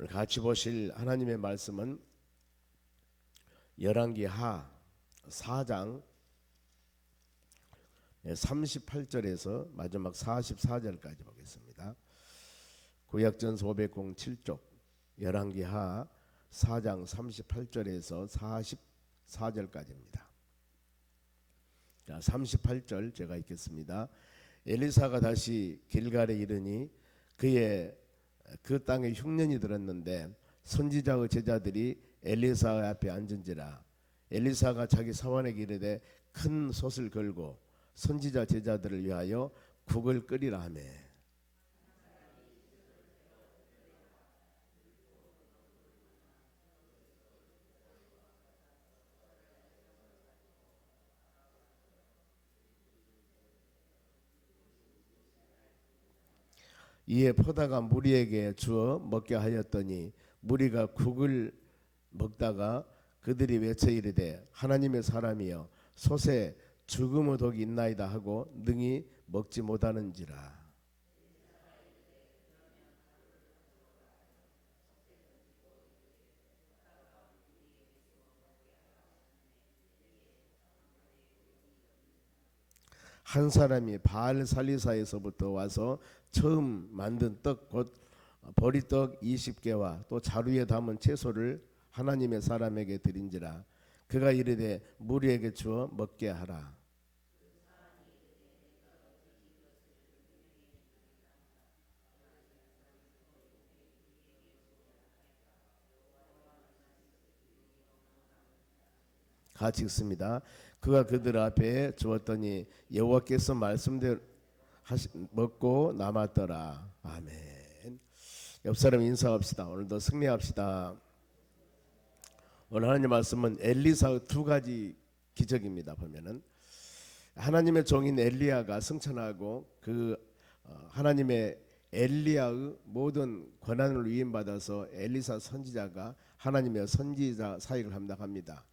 오늘 같이 보실 하나님의 말씀은 열왕기 하 4장 38절에서 마지막 44절까지 보겠습니다. 구약전서 507쪽 열왕기 하 4장 38절에서 44절까지입니다. 자, 38절 제가 읽겠습니다. 엘리사가 다시 길갈에 이르니 그의 그 땅에 흉년이 들었는데 선지자의 제자들이 엘리사 앞에 앉은지라 엘리사가 자기 사원에게 이르되 큰 솥을 걸고 선지자 제자들을 위하여 국을 끓이라 하매 이에 포다가 무리에게 주어 먹게 하였더니 무리가 국을 먹다가 그들이 외쳐 이르되 하나님의 사람이여 솥에 죽음의 독이 있나이다 하고 능히 먹지 못하는지라 한 사람이 바알 살리사에서부터 와서 처음 만든 떡곧 보리떡 20개와 또 자루에 담은 채소를 하나님의 사람에게 드린지라 그가 이르되 무리에게 주어 먹게 하라 같이 읽습니다. 그가 그들 앞에 주었더니 여호와께서 말씀대로 하시, 먹고 남았더라. 아멘. 옆 사람 인사합시다. 오늘도 승리합시다. 오늘 하나님 말씀은 엘리사의 두 가지 기적입니다. 보면은 하나님의 종인 엘리야가 승천하고 그 어, 하나님의 엘리야의 모든 권한을 위임받아서 엘리사 선지자가 하나님의 선지자 사역을 감당합니다.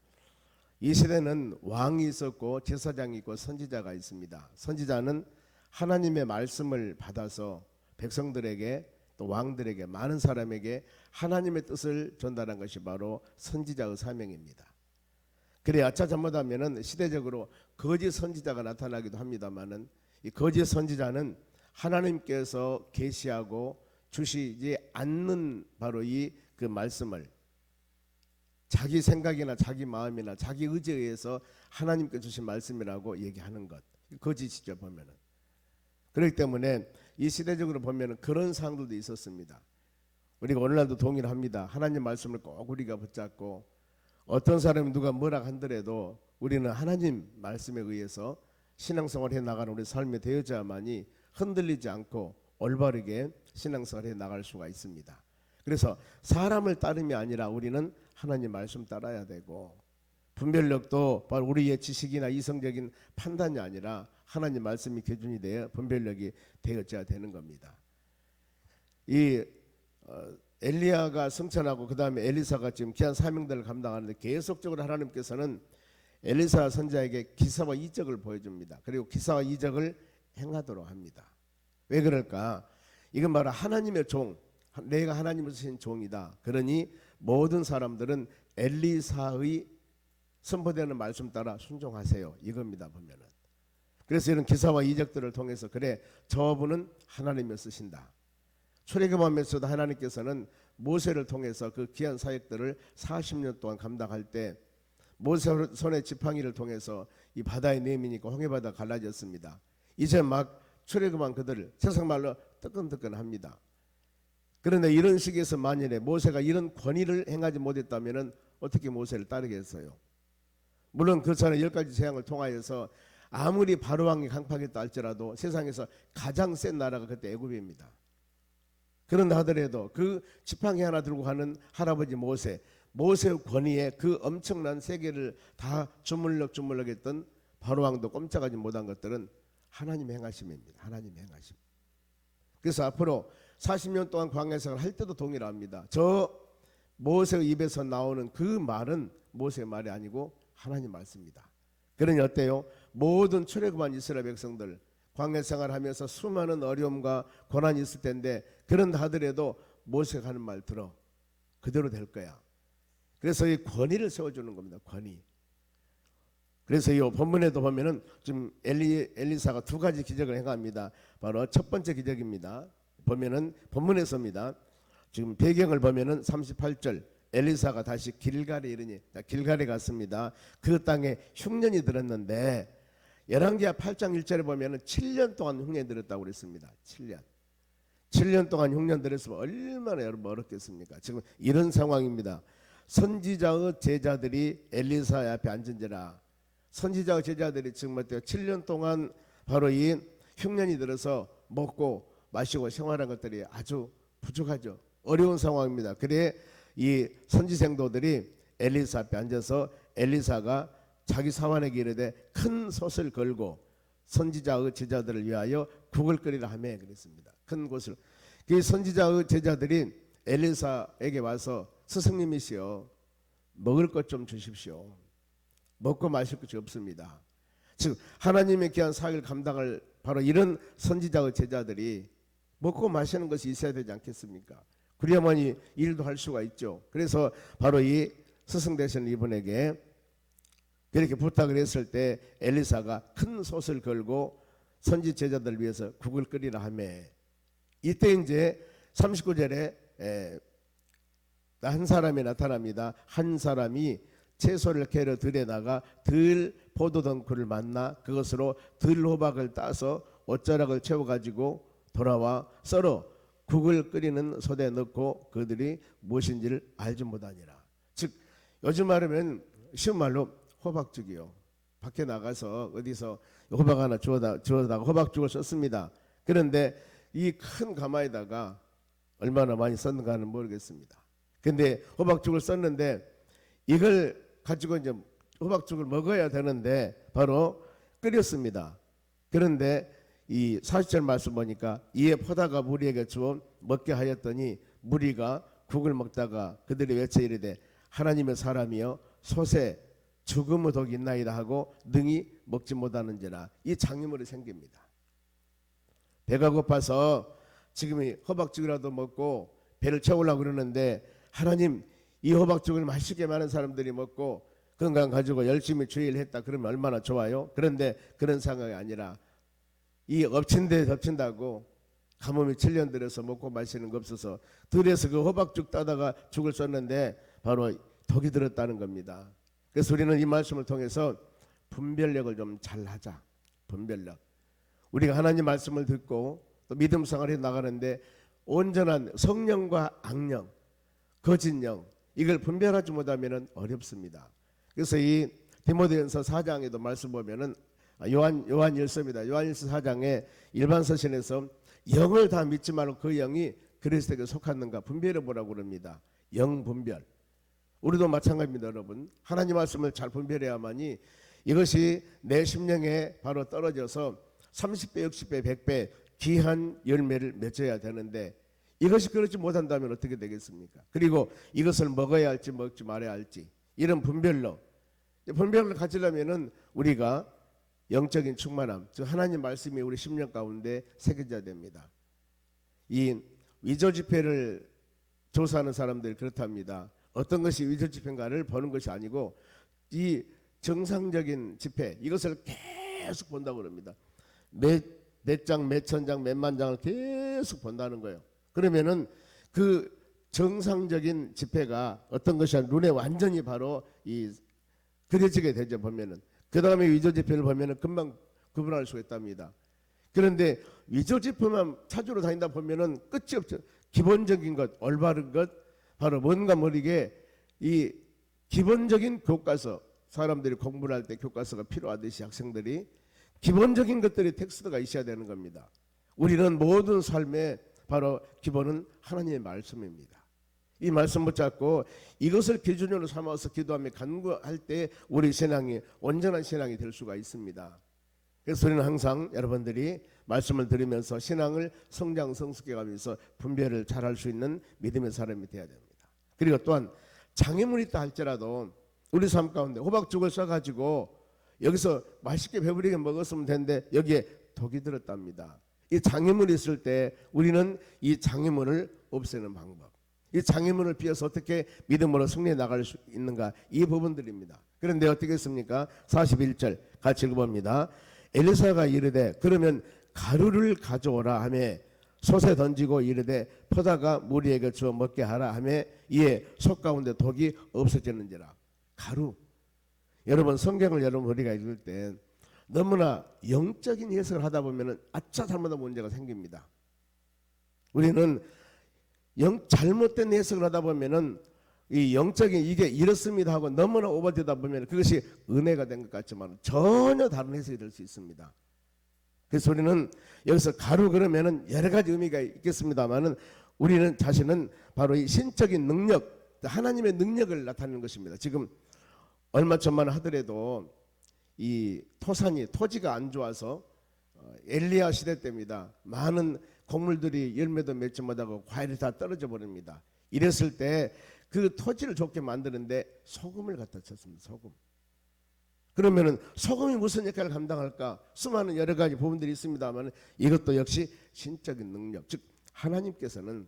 이 시대는 왕이 있었고 제사장이 있고 선지자가 있습니다. 선지자는 하나님의 말씀을 받아서 백성들에게 또 왕들에게 많은 사람에게 하나님의 뜻을 전달한 것이 바로 선지자의 사명입니다. 그래 아차 잘못하면은 시대적으로 거짓 선지자가 나타나기도 합니다만은 이 거짓 선지자는 하나님께서 계시하고 주시지 않는 바로 이 그 말씀을 자기 생각이나 자기 마음이나 자기 의지에 의해서 하나님께 주신 말씀이라고 얘기하는 것 거짓이죠 보면은 그렇기 때문에 이 시대적으로 보면은 그런 상황들도 있었습니다. 우리가 오늘날도 동의를 합니다. 하나님 말씀을 꼭 우리가 붙잡고 어떤 사람이 누가 뭐라 한더라도 우리는 하나님 말씀에 의해서 신앙생활 해 나가는 우리 삶이 되어야만이 흔들리지 않고 올바르게 신앙생활 해 나갈 수가 있습니다. 그래서 사람을 따름이 아니라 우리는 하나님 말씀 따라야 되고 분별력도 바로 우리의 지식이나 이성적인 판단이 아니라 하나님 말씀이 기준이 되어 분별력이 되어져야 되는 겁니다. 이 어, 엘리야가 승천하고 그 다음에 엘리사가 지금 귀한 사명들을 감당하는데 계속적으로 하나님께서는 엘리사 선자에게 기사와 이적을 보여줍니다. 그리고 기사와 이적을 행하도록 합니다. 왜 그럴까? 이건 바로 하나님의 종, 내가 하나님을 쓰신 종이다. 그러니 모든 사람들은 엘리사의 선포되는 말씀 따라 순종하세요. 이겁니다 보면은. 그래서 이런 기사와 이적들을 통해서 그래 저분은 하나님을 쓰신다. 출애굽하면서도 하나님께서는 모세를 통해서 그 귀한 사역들을 40년 동안 감당할 때 모세 손의 지팡이를 통해서 이 바다의 내미니까 홍해 바다 갈라졌습니다. 이제 막 출애굽한 그들을 세상 말로 뜨끈뜨끈합니다. 그런데 이런 시기에서 만일에 모세가 이런 권위를 행하지 못했다면 어떻게 모세를 따르겠어요? 물론 그 전에 열 가지 재앙을 통하여서 아무리 바로 왕이 강팍했다 할지라도 세상에서 가장 센 나라가 그때 애굽입니다. 그런다 하더라도 그 지팡이 하나 들고 가는 할아버지 모세, 모세의 권위에 그 엄청난 세계를 다 주물럭 주물럭 했던 바로 왕도 꼼짝하지 못한 것들은 하나님 행하심입니다. 하나님 행하심. 그래서 앞으로 40년 동안 광야 생활 할 때도 동일합니다. 저 모세의 입에서 나오는 그 말은 모세의 말이 아니고 하나님 말씀입니다. 그러니 어때요? 모든 출애굽한 이스라엘 백성들 광야 생활 하면서 수많은 어려움과 고난이 있을 텐데 그런다 하더라도 모세가 하는 말 들어 그대로 될 거야. 그래서 이 권위를 세워주는 겁니다. 권위. 그래서 이 본문에도 보면은 지금 엘리 엘리사가 두 가지 기적을 행합니다. 바로 첫 번째 기적입니다. 보면은 본문에서입니다. 지금 배경을 보면은 38절 엘리사가 다시 길갈에 이르니 자, 길갈에 갔습니다. 그 땅에 흉년이 들었는데 열왕기하 8장 1절에 보면은 7년 동안 흉년이 들었다고 그랬습니다. 7년. 7년 동안 흉년 들었으면 얼마나 여러분 어렵겠습니까? 지금 이런 상황입니다. 선지자의 제자들이 엘리사 앞에 앉은지라 선지자의 제자들이 지금 어때요? 7년 동안 바로 이 흉년이 들어서 먹고 마시고 생활한 것들이 아주 부족하죠. 어려운 상황입니다. 그래 이 선지 생도들이 엘리사 앞에 앉아서 엘리사가 자기 사환에게 이르되 큰 솥을 걸고 선지자의 제자들을 위하여 국을 끓이라 하며 그랬습니다. 큰 곳을 그 선지자의 제자들이 엘리사에게 와서 스승님이시여 먹을 것 좀 주십시오. 먹고 마실 것이 없습니다. 즉 하나님의 귀한 사역을 감당할 바로 이런 선지자의 제자들이 먹고 마시는 것이 있어야 되지 않겠습니까? 그래야만이 일도 할 수가 있죠. 그래서 바로 이 스승 되신 이분에게 그렇게 부탁을 했을 때 엘리사가 큰 솥을 걸고 선지 제자들을 위해서 국을 끓이라 하며 이때 이제 39절에 한 사람이 나타납니다. 한 사람이 채소를 캐러 들에 나가 들 포도 덩쿨을 만나 그것으로 들 호박을 따서 옷자락을 채워 가지고 돌아와 썰어 국을 끓이는 솥에 넣고 그들이 무엇인지를 알지 못하니라. 즉 요즘 말하면 쉬운 말로 호박죽이요. 밖에 나가서 어디서 호박 하나 주워다 주워다가 호박죽을 썼습니다. 그런데 이 큰 가마에다가 얼마나 많이 썼는가는 모르겠습니다. 근데 호박죽을 썼는데 이걸 가지고 이제 호박죽을 먹어야 되는데 바로 끓였습니다. 그런데 이 40절 말씀 보니까 이에 포다가 무리에게 주어 먹게 하였더니 무리가 국을 먹다가 그들이 외쳐 이르되 하나님의 사람이여 솥에 죽음의 독이 있나이다 하고 능히 먹지 못하는지라 이 장애물이 생깁니다. 배가 고파서 지금 이 호박죽이라도 먹고 배를 채우려고 그러는데 하나님 이 호박죽을 맛있게 많은 사람들이 먹고 건강 가지고 열심히 주의를 했다 그러면 얼마나 좋아요. 그런데 그런 상황이 아니라 이 엎친 데 덮친다고 가뭄이 7년 들어서 먹고 마시는 거 없어서 들에서 그 호박죽 따다가 죽을 썼는데 바로 독이 들었다는 겁니다. 그래서 우리는 이 말씀을 통해서 분별력을 좀 잘하자. 분별력. 우리가 하나님 말씀을 듣고 또 믿음 생활에 나가는데 온전한 성령과 악령, 거짓령 이걸 분별하지 못하면 어렵습니다. 그래서 이 디모데전서 4장에도 말씀 보면은 아, 요한 요한 일서입니다. 요한일서 4장에 일반 서신에서 영을 다 믿지 말고 그 영이 그리스도에게 속았는가 분별해 보라고 그럽니다. 영 분별. 우리도 마찬가지입니다, 여러분. 하나님 말씀을 잘 분별해야만이 이것이 내 심령에 바로 떨어져서 30배, 60배, 100배 귀한 열매를 맺어야 되는데 이것이 그렇지 못한다면 어떻게 되겠습니까? 그리고 이것을 먹어야 할지 먹지 말아야 할지 이런 분별로 분별을 가지려면은 우리가 영적인 충만함, 즉 하나님 말씀이 우리 심령 가운데 새겨져야 됩니다. 이 위조 지폐를 조사하는 사람들이 그렇답니다. 어떤 것이 위조 지폐인가를 보는 것이 아니고 이 정상적인 지폐 이것을 계속 본다고 그럽니다. 몇몇 장, 몇 천 장, 몇만 장을 계속 본다는 거예요. 그러면은 그 정상적인 지폐가 어떤 것이 눈에 완전히 바로 이 그려지게 되죠 보면은 그 다음에 위조 지폐를 보면은 금방 구분할 수가 있답니다. 그런데 위조 지폐만 찾으러 다닌다 보면은 끝이 없죠. 기본적인 것, 올바른 것, 바로 뭔가 모르게 이 기본적인 교과서 사람들이 공부를 할 때 교과서가 필요하듯이 학생들이 기본적인 것들이 텍스트가 있어야 되는 겁니다. 우리는 모든 삶의 바로 기본은 하나님의 말씀입니다. 이 말씀 붙잡고 이것을 기준으로 삼아서 기도하며 간구할 때 우리 신앙이 온전한 신앙이 될 수가 있습니다. 그래서 우리는 항상 여러분들이 말씀을 들으면서 신앙을 성장 성숙해가면서 분별을 잘할 수 있는 믿음의 사람이 되어야 됩니다. 그리고 또한 장애물이 있다 할지라도 우리 삶 가운데 호박죽을 써가지고 여기서 맛있게 배부르게 먹었으면 되는데 여기에 독이 들었답니다. 이 장애물이 있을 때 우리는 이 장애물을 없애는 방법. 이 장애물을 피해서 어떻게 믿음으로 승리해 나갈 수 있는가 이 부분들입니다. 그런데 어떻게 했습니까? 41절 같이 읽어봅니다. 엘리사가 이르되 그러면 가루를 가져오라 하매 솥에 던지고 이르되 퍼다가 무리에게 주어 먹게 하라 하매 이에 솥 가운데 독이 없어지는지라 가루 여러분 성경을 여러분 우리가 읽을 때 너무나 영적인 해석을 하다 보면은 아차 잘못한 문제가 생깁니다. 우리는 영 잘못된 해석을 하다 보면은 이 영적인 이게 이렇습니다 하고 너무나 오버되다 보면 그것이 은혜가 된 것 같지만 전혀 다른 해석이 될 수 있습니다. 그래서 우리는 여기서 가루 그러면은 여러 가지 의미가 있겠습니다만은 우리는 자신은 바로 이 신적인 능력, 하나님의 능력을 나타내는 것입니다. 지금 얼마 전만 하더라도 이 토산이 토지가 안 좋아서 어, 엘리야 시대 때입니다. 많은 곡물들이 열매도 맺지 못하고 과일이 다 떨어져 버립니다. 이랬을 때 그 토지를 좋게 만드는데 소금을 갖다 쳤습니다. 소금. 그러면은 소금이 무슨 역할을 감당할까? 수많은 여러 가지 부분들이 있습니다만 이것도 역시 신적인 능력, 즉 하나님께서는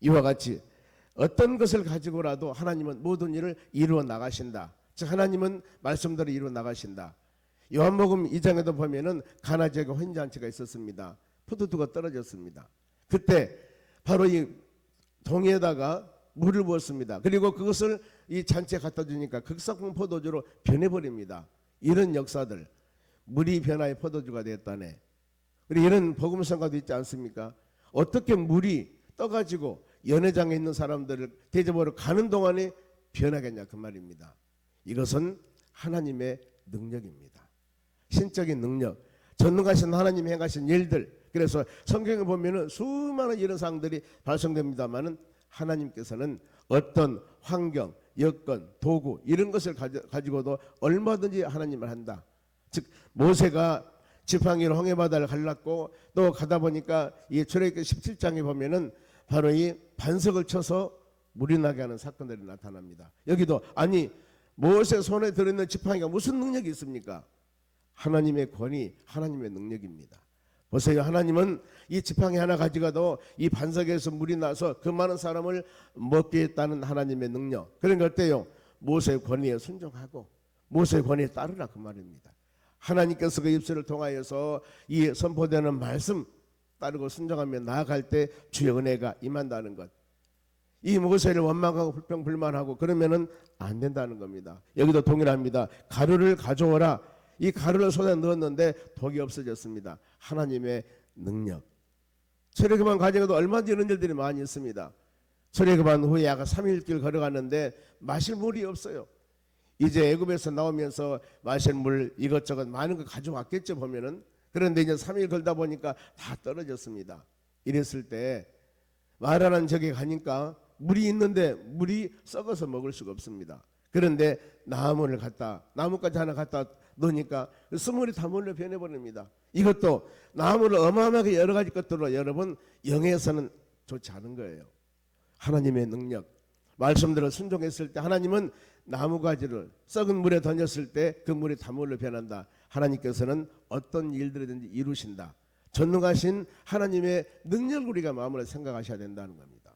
이와 같이 어떤 것을 가지고라도 하나님은 모든 일을 이루어 나가신다. 즉 하나님은 말씀대로 이루어 나가신다. 요한복음 2장에도 보면은 가나 지역에 혼잔치가 있었습니다. 포도주가 떨어졌습니다. 그때 바로 이 동에다가 물을 부었습니다. 그리고 그것을 이 잔치에 갖다 주니까 극사품 포도주로 변해버립니다. 이런 역사들 물이 변화의 포도주가 되었다네. 우리 이런 복음성가도 있지 않습니까? 어떻게 물이 떠가지고 연회장에 있는 사람들을 대접하러 가는 동안에 변하겠냐 그 말입니다. 이것은 하나님의 능력입니다. 신적인 능력, 전능하신 하나님이 행하신 일들. 그래서 성경에 보면은 수많은 이런 사항들이 발생됩니다만은 하나님께서는 어떤 환경, 여건, 도구 이런 것을 가지, 고도 얼마든지 하나님을 한다. 즉 모세가 지팡이로 홍해 바다를 갈랐고 또 가다 보니까 이 출애굽기 17장에 보면은 바로 이 반석을 쳐서 물이 나게 하는 사건들이 나타납니다. 여기도 아니 모세 손에 들어있는 지팡이가 무슨 능력이 있습니까? 하나님의 권위, 하나님의 능력입니다. 보세요. 하나님은 이 지팡이 하나 가지고도 이 반석에서 물이 나서 그 많은 사람을 먹게 했다는 하나님의 능력. 그러니까 어때요? 모세의 권위에 순종하고 모세의 권위에 따르라 그 말입니다. 하나님께서 그 입술을 통하여서 이 선포되는 말씀 따르고 순종하며 나아갈 때 주의 은혜가 임한다는 것. 이 모세를 원망하고 불평불만하고 그러면은 안 된다는 겁니다. 여기도 동일합니다. 가루를 가져오라. 이 가루를 손에 넣었는데 독이 없어졌습니다. 하나님의 능력. 출애굽한 과정에도 얼마나 이런 일들이 많이 있습니다. 출애굽한 후에 아까 3일길 걸어갔는데 마실 물이 없어요. 이제 애굽에서 나오면서 마실 물 이것저것 많은 거 가져왔겠죠 보면은 그런데 이제 3일 걸다 보니까 다 떨어졌습니다. 이랬을 때 말하는 적에 가니까 물이 있는데 물이 썩어서 먹을 수가 없습니다. 그런데 나무를 갖다 나무까지 하나 갖다 넣으니까 스물이 다 몰려 변해버립니다. 이것도 나무를 어마어마하게 여러 가지 것들로 여러분 영에서는 좋지 않은 거예요. 하나님의 능력 말씀대로 순종했을 때 하나님은 나무 가지를 썩은 물에 던졌을 때 그 물이 다물로 변한다. 하나님께서는 어떤 일들이든지 이루신다. 전능하신 하나님의 능력을 우리가 마음으로 생각하셔야 된다는 겁니다.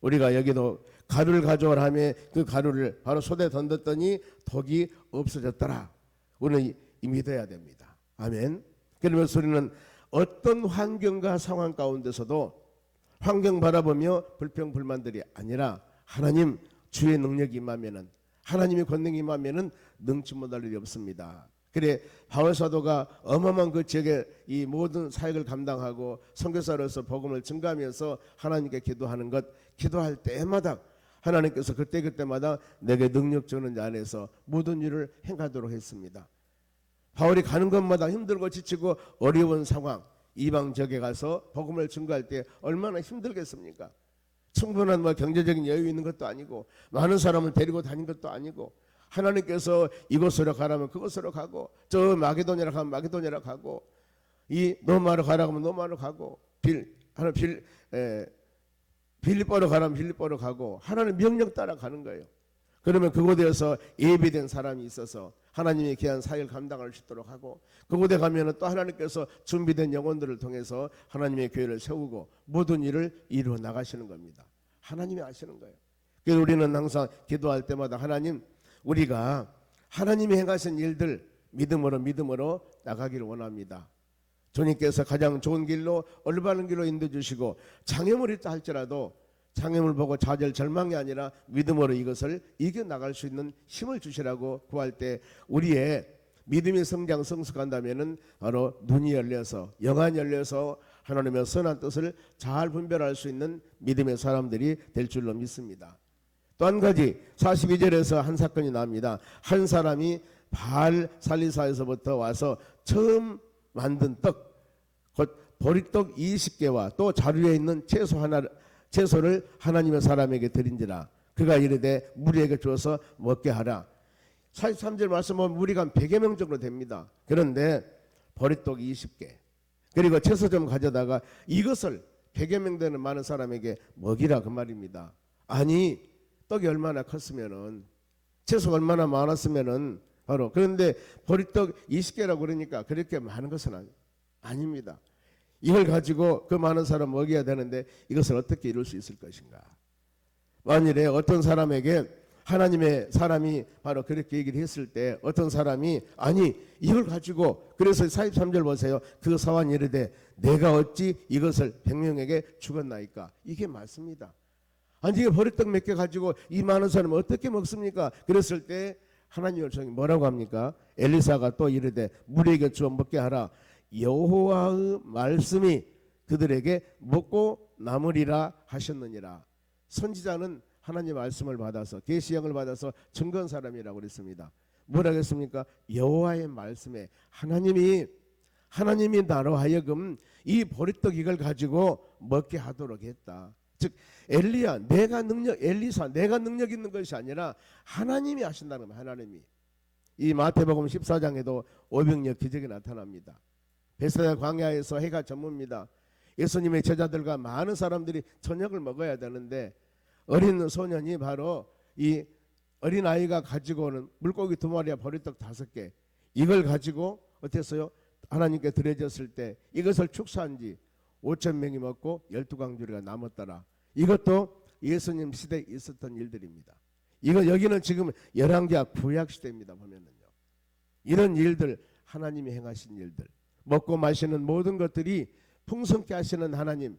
우리가 여기도 가루를 가져오라 하며 그 가루를 바로 소대 던졌더니 독이 없어졌더라. 우리는 믿어야 됩니다. 아멘. 그러면서 우리는 어떤 환경과 상황 가운데서도 환경 바라보며 불평 불만들이 아니라 하나님 주의 능력이 임하면은 하나님의 권능이 임하면은 능치 못할 일이 없습니다. 그래 바울 사도가 어마어마한 그 지역의 이 모든 사역을 감당하고 선교사로서 복음을 증가하면서 하나님께 기도하는 것 기도할 때마다 하나님께서 그때 그때마다 내게 능력 주는 자 안에서 모든 일을 행하도록 했습니다. 바울이 가는 것마다 힘들고 지치고 어려운 상황 이방 지역에 가서 복음을 증거할 때 얼마나 힘들겠습니까? 충분한 뭐 경제적인 여유 있는 것도 아니고 많은 사람을 데리고 다닌 것도 아니고 하나님께서 이곳으로 가라면 그곳으로 가고 저 마게도니아로 가면 마게도니아로 가고 이 노마로 가라고 하면 노마로 가고 빌 하나 빌 에, 빌립보로 가라면 빌립보로 가고 하나님 명령 따라 가는 거예요. 그러면 그곳에서 예비된 사람이 있어서 하나님의 귀한 사역을 감당할 수 있도록 하고 그곳에 가면은 또 하나님께서 준비된 영혼들을 통해서 하나님의 교회를 세우고 모든 일을 이루어 나가시는 겁니다. 하나님이 아시는 거예요. 그래서 우리는 항상 기도할 때마다 하나님 우리가 하나님이 행하신 일들 믿음으로 믿음으로 나가기를 원합니다. 주님께서 가장 좋은 길로 올바른 길로 인도해 주시고 장애물이 있다 할지라도 장애물 보고 좌절 절망이 아니라 믿음으로 이것을 이겨 나갈 수 있는 힘을 주시라고 구할 때 우리의 믿음의 성장 성숙한다면은 바로 눈이 열려서 영안이 열려서 하나님의 선한 뜻을 잘 분별할 수 있는 믿음의 사람들이 될 줄로 믿습니다. 또 한 가지 42절에서 한 사건이 나옵니다. 한 사람이 바알 살리사에서부터 와서 처음 만든 떡, 곧 보리떡 20개와 또 자루에 있는 채소 하나 채소를 하나님의 사람에게 드린지라 그가 이르되 무리에게 주어서 먹게 하라. 43절 말씀 보면 무리가 한 100여 명 정도 됩니다. 그런데 보리떡 20개 그리고 채소 좀 가져다가 이것을 100여 명 되는 많은 사람에게 먹이라 그 말입니다. 아니 떡이 얼마나 컸으면은 채소가 얼마나 많았으면은 바로 그런데 보리떡 20개라고 그러니까 그렇게 많은 것은 아니, 아닙니다. 이걸 가지고 그 많은 사람 먹여야 되는데 이것을 어떻게 이룰 수 있을 것인가? 만일에 어떤 사람에게 하나님의 사람이 바로 그렇게 얘기를 했을 때 어떤 사람이 아니 이걸 가지고 그래서 43절 보세요. 그 사환 이르되 내가 어찌 이것을 백명에게 주겠나이까 이게 맞습니다. 아니 이게 버릇떡 몇 개 가지고 이 많은 사람 어떻게 먹습니까? 그랬을 때 하나님 요청이 뭐라고 합니까? 엘리사가 또 이르되 무리에게 주어 먹게 하라. 여호와의 말씀이 그들에게 먹고 남으리라 하셨느니라. 선지자는 하나님 말씀을 받아서 계시형을 받아서 증거한 사람이라고 그랬습니다. 뭐라 했습니까? 여호와의 말씀에 하나님이 하나님이 나로 하여금 이 보리떡 이걸 가지고 먹게 하도록 했다. 즉 엘리야 내가 능력 엘리사 내가 능력 있는 것이 아니라 하나님이 하신다는 거예요. 하나님이 이 마태복음 14장에도 오병력 기적이 나타납니다. 베스다 광야에서 해가 저뭅니다. 예수님의 제자들과 많은 사람들이 저녁을 먹어야 되는데 어린 소년이 바로 이 어린 아이가 가지고 오는 물고기 두 마리와 보리떡 다섯 개 이걸 가지고 어땠어요? 하나님께 드려졌을 때 이것을 축사한 지 5천 명이 먹고 열두 강주리가 남았더라. 이것도 예수님 시대에 있었던 일들입니다. 이거 여기는 지금 열왕기약 구약 시대입니다. 보면은요. 이런 일들 하나님이 행하신 일들 먹고 마시는 모든 것들이 풍성케 하시는 하나님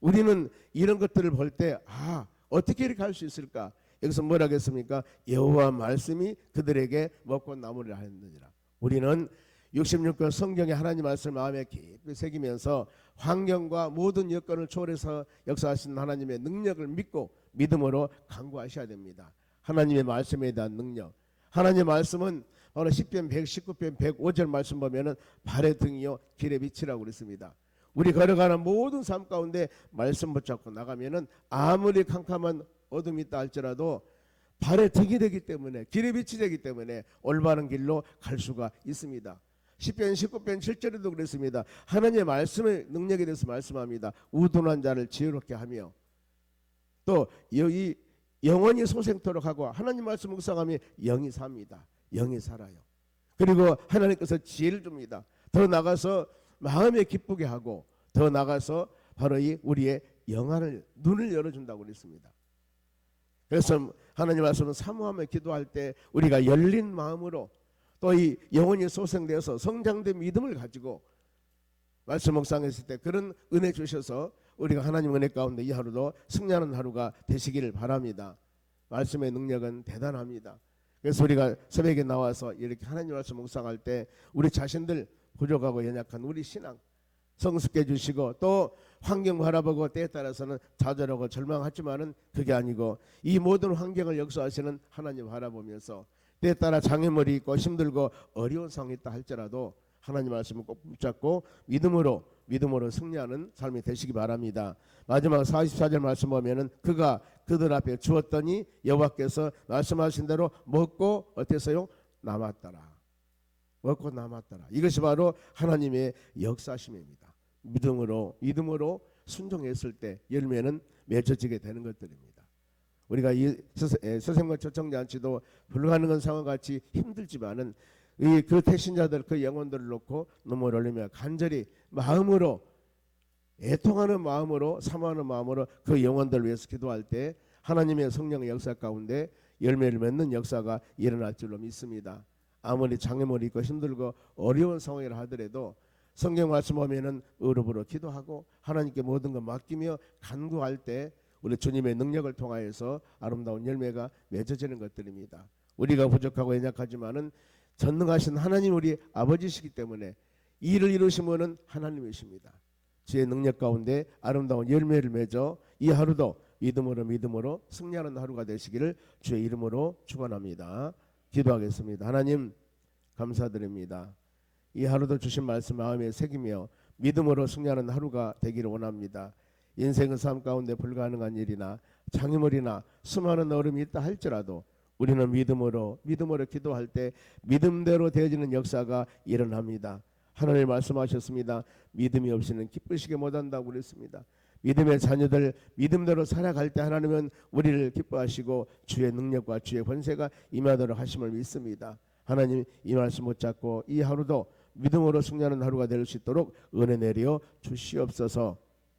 우리는 이런 것들을 볼 때 아 어떻게 이렇게 할 수 있을까 여기서 뭐라 했습니까 여호와 말씀이 그들에게 먹고 나무를 하였느니라 우리는 66권 성경의 하나님 말씀 마음에 깊이 새기면서 환경과 모든 여건을 초월해서 역사하신 하나님의 능력을 믿고 믿음으로 강구하셔야 됩니다. 하나님의 말씀에 대한 능력. 하나님의 말씀은 바로 10편 119편 105절 말씀 보면은 발의 등이요 길의 빛이라고 그랬습니다. 우리 걸어가는 모든 삶 가운데 말씀 붙잡고 나가면은 아무리 캄캄한 어둠이 있다 할지라도 발의 등이 되기 때문에 길의 빛이 되기 때문에 올바른 길로 갈 수가 있습니다. 10편 19편 7절에도 그랬습니다. 하나님의 말씀의 능력에 대해서 말씀합니다. 우둔한 자를 지혜롭게 하며 또이 영원히 소생토록 하고 하나님 말씀 묵상하며 영이 삽니다. 영이 살아요. 그리고 하나님께서 지혜를 줍니다. 더 나가서 마음에 기쁘게 하고 더 나가서 바로 이 우리의 영안을 눈을 열어준다고 그랬습니다. 그래서 하나님 말씀은 사모하며 기도할 때 우리가 열린 마음으로 또 이 영혼이 소생되어서 성장된 믿음을 가지고 말씀 묵상했을 때 그런 은혜 주셔서 우리가 하나님 은혜 가운데 이 하루도 승리하는 하루가 되시기를 바랍니다. 말씀의 능력은 대단합니다. 그래서 우리가 새벽에 나와서 이렇게 하나님 말씀 묵상할 때 우리 자신들 부족하고 연약한 우리 신앙 성숙해 주시고 또 환경 바라보고 때에 따라서는 좌절하고 절망하지만은 그게 아니고 이 모든 환경을 역사하시는 하나님 바라보면서 때에 따라 장애물이 있고 힘들고 어려운 상황이 있다 할지라도 하나님 말씀을 꼭 붙잡고 믿음으로 믿음으로 승리하는 삶이 되시기 바랍니다. 마지막 44절 말씀 보면은 그가 그들 앞에 주었더니 여호와께서 말씀하신 대로 먹고 어땠어요? 남았더라. 먹고 남았더라. 이것이 바로 하나님의 역사심입니다. 믿음으로 믿음으로 순종했을 때 열매는 맺어지게 되는 것들입니다. 우리가 이 서생과 초청 잔치도 불가능한 상황 같이 힘들지만은 이그 택신자들 그 영혼들을 놓고 눈물 흘리며 간절히 마음으로 애통하는 마음으로 사모하는 마음으로 그 영혼들 위해서 기도할 때 하나님의 성령의 역사 가운데 열매를 맺는 역사가 일어날 줄로 믿습니다. 아무리 장애물이 있고 힘들고 어려운 상황이라 하더라도 성경 말씀 보면은 의롭으로 기도하고 하나님께 모든 것 맡기며 간구할 때 우리 주님의 능력을 통하여서 아름다운 열매가 맺어지는 것들입니다. 우리가 부족하고 연약하지만은 전능하신 하나님 우리 아버지시기 때문에 이 일을 이루시면은 하나님이십니다. 주의 능력 가운데 아름다운 열매를 맺어 이 하루도 믿음으로 믿음으로 승리하는 하루가 되시기를 주의 이름으로 축원합니다. 기도하겠습니다. 하나님 감사드립니다. 이 하루도 주신 말씀 마음에 새기며 믿음으로 승리하는 하루가 되기를 원합니다. 인생의 삶 가운데 불가능한 일이나 장애물이나 수많은 어려움이 있다 할지라도 우리는 믿음으로 믿음으로 기도할 때 믿음대로 되어지는 역사가 일어납니다. 하나님 말씀하셨습니다. 믿음이 없이는 기쁘시게 못한다고 그랬습니다. 믿음의 자녀들 믿음대로 살아갈 때 하나님은 우리를 기뻐하시고 주의 능력과 주의 권세가 임하도록 하심을 믿습니다. 하나님 이 말씀 붙잡고 이 하루도 믿음으로 승리하는 하루가 될 수 있도록 은혜 내려 주시옵소서.